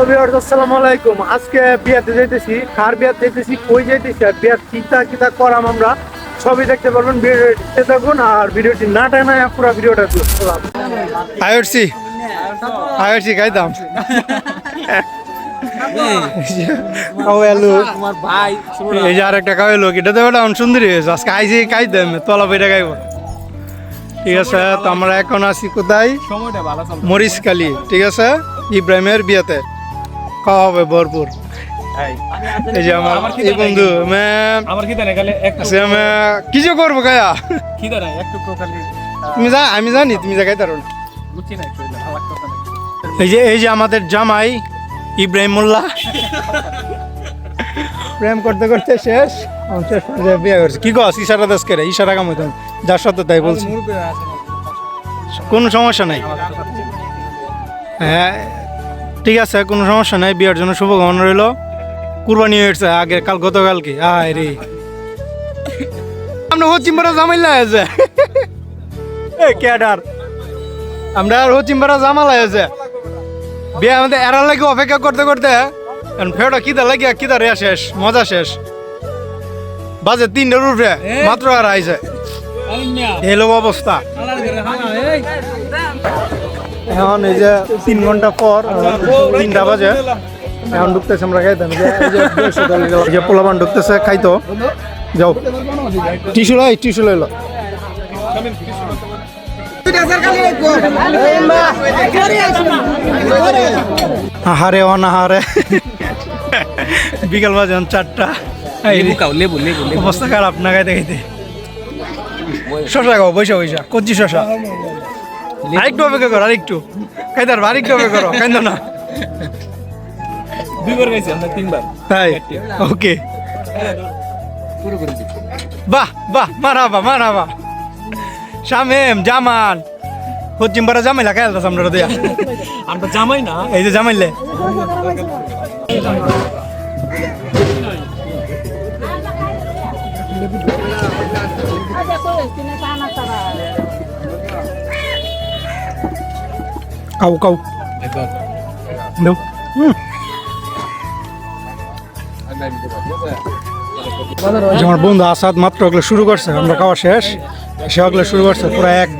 Hello viewers আসসালামু আলাইকুম। আজকে বিয়াতে যাইতেছি কার বিয়াতে যাইতেছি কই যাইতেছি আর বিয়ার চিন্তা কিতা করাম আমরা সবই দেখতে পারবেন ভিডিওটি দেখতে থাকুন আর ভিডিওটি না টানায় পুরো ভিডিওটা দেখলাম আইরছি আইরছি খাইতাম। এই যে এটা তো বেটা সুন্দরী হয়েছে। আজকে আইসি খাইতাম তলা পেটে খাইব। ঠিক আছে তো আমরা এখন আছি কোথায়? সময়টা ভালো মরিচকালি ঠিক আছে? ইব্রাহিমের বিয়েতে। খাওয়া হবে ভরপুর। এই যে আমার আমার এই বন্ধু আমার কি জানে গেলে একটু কিছু করব গায়া খালি তুমি যা আমি জানি তুমি না। এই যে এই যে আমাদের জামাই ইব্রাহিম মোল্লা প্রেম করতে করতে শেষ এখন শেষ বিয়ে করছে। কি কস ইশারা দাস করে ইশারা কাম হইতাম যার সাথে তাই বলছি। কোনো সমস্যা নাই। হ্যাঁ ঠিক আছে কোনো সমস্যা নাই বিয়ের জন্য শুভকামনা রইল। কুরবানি হয়েছে আগে কাল গতকালকে। আয় রে। আমরা হচ্ছিম্বারা জামাইলা আছে এ ক্যাডার। আমরা আর হচ্ছিম্বারা জামালা আছে বিয়ে আমাদের এরা লাগে অপেক্ষা করতে করতে এখন ফেরোটা কিদা লাগিয়া কিদা রেয়া শেষ মজা শেষ। বাজে তিনটার উপরে মাত্র আর আইছে। এলো অবস্থা। এখন এই যে তিন ঘণ্টা পর তিনটা বাজে। এখন ঢুকতেছে আমরা খাইতাম যে- পোলাবান ঢুকতেছে খাইতো। যাও। টিস্যু লাই টিস্যু লইলো আহারে অনাহারে। বিকাল বাজে চারটা। লেবু লেবু অবস্থা খারাপ না খাইতে খাইতে শশা খাও বৈশা বৈশা। কচি শশা। আরেকটু অপেক্ষা করো আরেকটু। খাইতে পারব আরেকটু অপেক্ষা করো খাইতো না। দুইবার গেছি আমরা তিনবার। তাই? ওকে। বাহ বাহ মারাবা মারাবা। শামেম জামান হচ্চিম্বারা জামাইলা খাইল আমরা দিয়া আমরা জামাই না। এই যে জামাইলে। Cow cow. দেও। হুম যে আমার বন্ধু আসাদ মাত্র ওগুলো শুরু করছে আমরা খাওয়া শেষ। সে ওগুলো শুরু করছে পুরো এক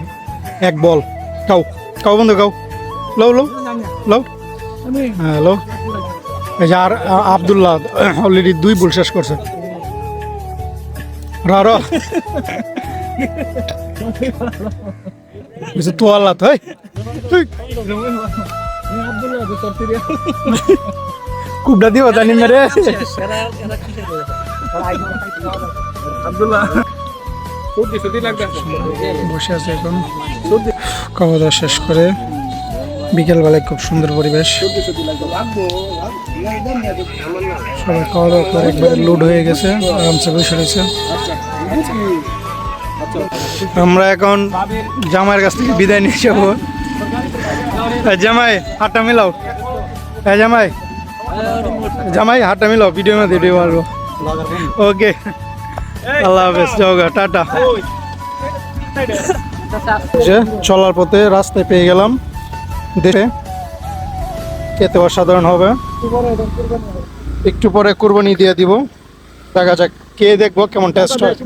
এক বল। কাউ কাউ বন্ধু কাউ। লও লও। লও। হ্যাঁ লও। এই যে আর আবদুল্লাহ অলরেডি দুই বল শেষ করছে। র তোয়াল্লা তো কুবডা দিব জানি মেরে বসে আছে এখন। খাওয়া দাওয়া শেষ করে বিকেলবেলায় খুব সুন্দর পরিবেশ। সবাই খাওয়া দাওয়া করে একবারে লোড হয়ে গেছে, আরামসে বসে রয়েছে। আমরা এখন জামাইয়ের কাছ থেকে বিদায় নিয়ে যাব। জামাই, হাতটা মিলাও। হ্যাঁ জামাই। জামাই, হাতটা মিলাও ভিডিও মধ্যে ভিডিও মারবো। ওকে। আল্লাহ হাফেজ, যাও টাটা। যে, চলার পথে রাস্তায় পেয়ে গেলাম। দেখে খেতে অসাধারণ হবে। একটু পরে কুরবানি দিয়ে দিব। দেখা যাক কে দেখব, কেমন টেস্ট হয়।